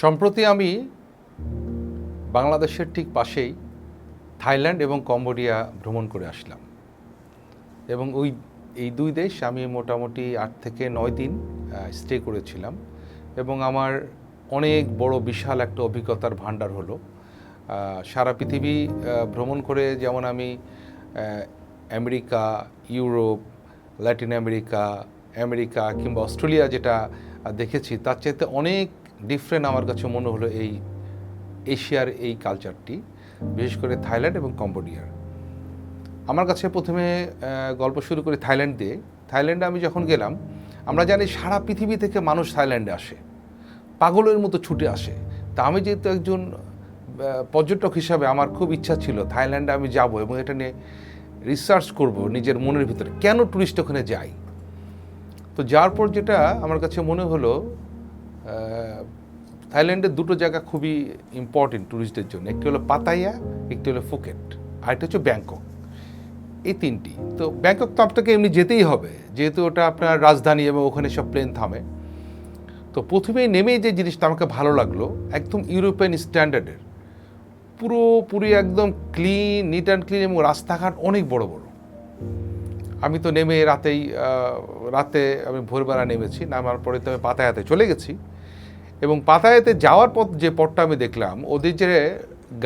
সম্প্রতি আমি বাংলাদেশের ঠিক পাশেই থাইল্যান্ড এবং কম্বোডিয়া ভ্রমণ করে আসলাম। এবং ওই, এই দুই দেশ আমি মোটামুটি আট থেকে নয় দিন স্টে করেছিলাম। এবং আমার অনেক বড়, বিশাল একটা অভিজ্ঞতার ভাণ্ডার হলো। সারা পৃথিবী ভ্রমণ করে যেমন আমি America, Europe, Latin America America কিংবা অস্ট্রেলিয়া যেটা দেখেছি, তার চাইতে অনেক ডিফারেন্ট আমার কাছে মনে হলো এই এশিয়ার এই কালচারটি বিশেষ করে থাইল্যান্ড এবং কম্বোডিয়ার আমার কাছে প্রথমে গল্প শুরু করি থাইল্যান্ড দিয়ে থাইল্যান্ডে আমি যখন গেলাম, আমরা জানি সারা পৃথিবী থেকে মানুষ থাইল্যান্ডে আসে। পাগলের মতো ছুটে আসে। তা আমি যেহেতু একজন পর্যটক হিসাবে আমার খুব ইচ্ছা ছিল থাইল্যান্ডে আমি যাব এবং এটা নিয়ে রিসার্চ করব নিজের মনের ভিতরে। কেন টুরিস্ট ওখানে যাই? তো যাওয়ার পর যেটা আমার কাছে মনে হলো থাইল্যান্ডের দুটো জায়গা খুবই ইম্পর্টেন্ট ট্যুরিস্টদের জন্য। একটি হলো পাতাইয়া, একটি হলো ফুকেট, আর একটা হচ্ছে ব্যাংকক। এই তিনটি। তো ব্যাংকক তো আপনাকে এমনি যেতেই হবে, যেহেতু ওটা আপনার রাজধানী এবং ওখানে সব প্লেন থামে। তো প্রথমেই নেমেই যে জিনিসটা আমাকে ভালো লাগল, একদম ইউরোপিয়ান স্ট্যান্ডার্ডের পুরোপুরি একদম ক্লিন নিট অ্যান্ড ক্লিন এবং রাস্তাঘাট অনেক বড় বড়। আমি তো নেমে রাতেই রাতে আমি ভোরবেলা নেমেছি, নামার পরে তো আমি পাতায়াতে চলে গেছি। এবং পাতায়াতে যাওয়ার পথ যে পথটা আমি দেখলাম, ওদের যে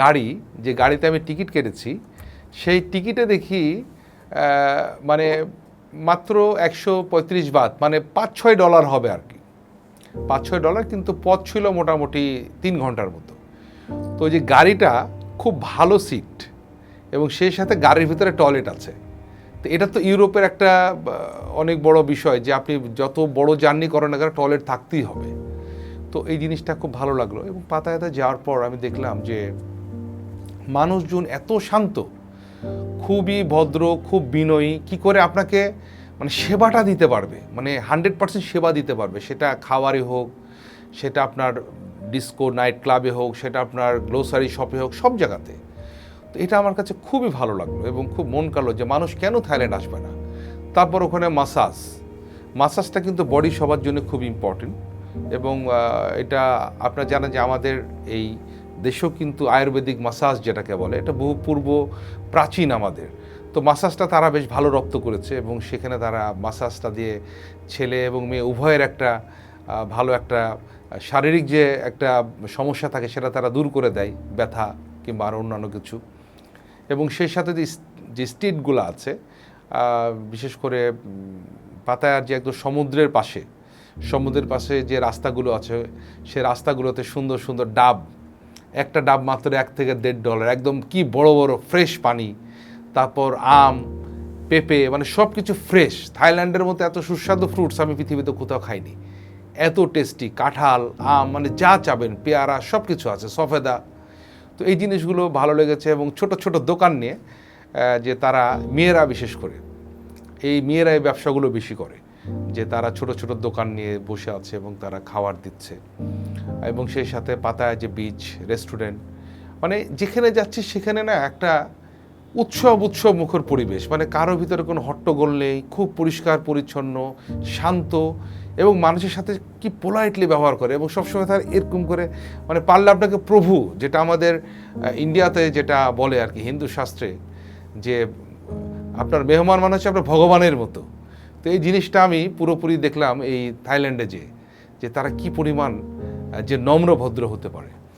গাড়ি, যে গাড়িতে আমি টিকিট কেটেছি, সেই টিকিটে দেখি মানে মাত্র একশো পঁয়ত্রিশ বাত মানে পাঁচ ছয় ডলার হবে আর কি। পাঁচ ছয় ডলার কিন্তু পথ ছিল মোটামুটি তিন ঘণ্টার মতো। তো যে গাড়িটা খুব ভালো সিট এবং সেই সাথে গাড়ির ভিতরে টয়লেট আছে। তো এটা তো ইউরোপের একটা অনেক বড় বিষয় যে আপনি যত বড় জার্নি করেন না কেন, টয়লেট থাকতেই হবে। তো এই জিনিসটা খুব ভালো লাগল এবং পাতায়াতে যাওয়ার পর আমি দেখলাম যে মানুষজন এত শান্ত, খুবই ভদ্র, খুব বিনয়ী, কি করে আপনাকে মানে সেবাটা দিতে পারবে? মানে হান্ড্রেড পার্সেন্ট সেবা দিতে পারবে। সেটা খাওয়ারে হোক, সেটা আপনার ডিস্কো, নাইট ক্লাবে হোক, সেটা আপনার গ্লোসারি শপে হোক, সব জায়গাতে। তো এটা আমার কাছে খুবই ভালো লাগল এবং খুব মন কালো যে মানুষ কেন থাইল্যান্ড আসবে না? তারপর ওখানে মাসাজ। মাসাজটা কিন্তু বডি সবার জন্য খুব ইম্পর্টেন্ট এবং এটা আপনারা জানেন যে আমাদের এই দেশেও কিন্তু আয়ুর্বেদিক মাসাজ যেটাকে বলে, এটা বহু পূর্ব প্রাচীন আমাদের। তো মাসাজটা তারা বেশ ভালো রপ্ত করেছে এবং সেখানে তারা মাসাজটা দিয়ে ছেলে এবং মেয়ে উভয়ের একটা ভালো একটা শারীরিক যে একটা সমস্যা থাকে সেটা তারা দূর করে দেয়, ব্যথা কিংবা আরও অন্যান্য কিছু। এবং সেই সাথে যে যে আছে বিশেষ করে পাতায়ার যে একদম সমুদ্রের পাশে সমুদ্রের পাশে যে রাস্তাগুলো আছে, সে রাস্তাগুলোতে সুন্দর সুন্দর ডাব, একটা ডাব মাত্র এক থেকে দেড় ডলার, একদম কি বড় বড় ফ্রেশ পানি, তারপর আম, পেঁপে মানে সব কিছু ফ্রেশ। থাইল্যান্ডের মতো এত সুস্বাদু ফ্রুটস আমি পৃথিবীতে কোথাও খাইনি। এত টেস্টি কাঁঠাল, আম মানে যা চাবেন, পেয়ারা সব কিছু আছে, সফেদা। তো এই জিনিসগুলো ভালো লেগেছে এবং ছোট ছোট দোকান নিয়ে যে তারা মেয়েরা বিশেষ করে, এই মেয়েরা এই ব্যবসাগুলো বেশি করে। যে তারা ছোট ছোট দোকান নিয়ে বসে আছে এবং তারা খাবার দিচ্ছে। এবং সেই সাথে পাতায় যে বিচ রেস্টুরেন্ট মানে যেখানে যাচ্ছি সেখানে না একটা উৎসব উৎসব মুখর পরিবেশ। মানে কারও ভিতরে কোনো হট্টগোল নেই, খুব পরিষ্কার, পরিচ্ছন্ন, শান্ত এবং মানুষের সাথে কি পোলাইটলি ব্যবহার করে এবং সবসময় তার এরকম করে মানে পারলে আপনাকে প্রভু, যেটা আমাদের ইন্ডিয়াতে যেটা বলে আর কি হিন্দু শাস্ত্রে যে আপনার মেহমান মানে হচ্ছে আপনার ভগবানের মতো। তো এই জিনিসটা আমি পুরোপুরি দেখলাম এই থাইল্যান্ডে যে যে তারা কি পরিমাণ যে নম্র ভদ্র হতে পারে।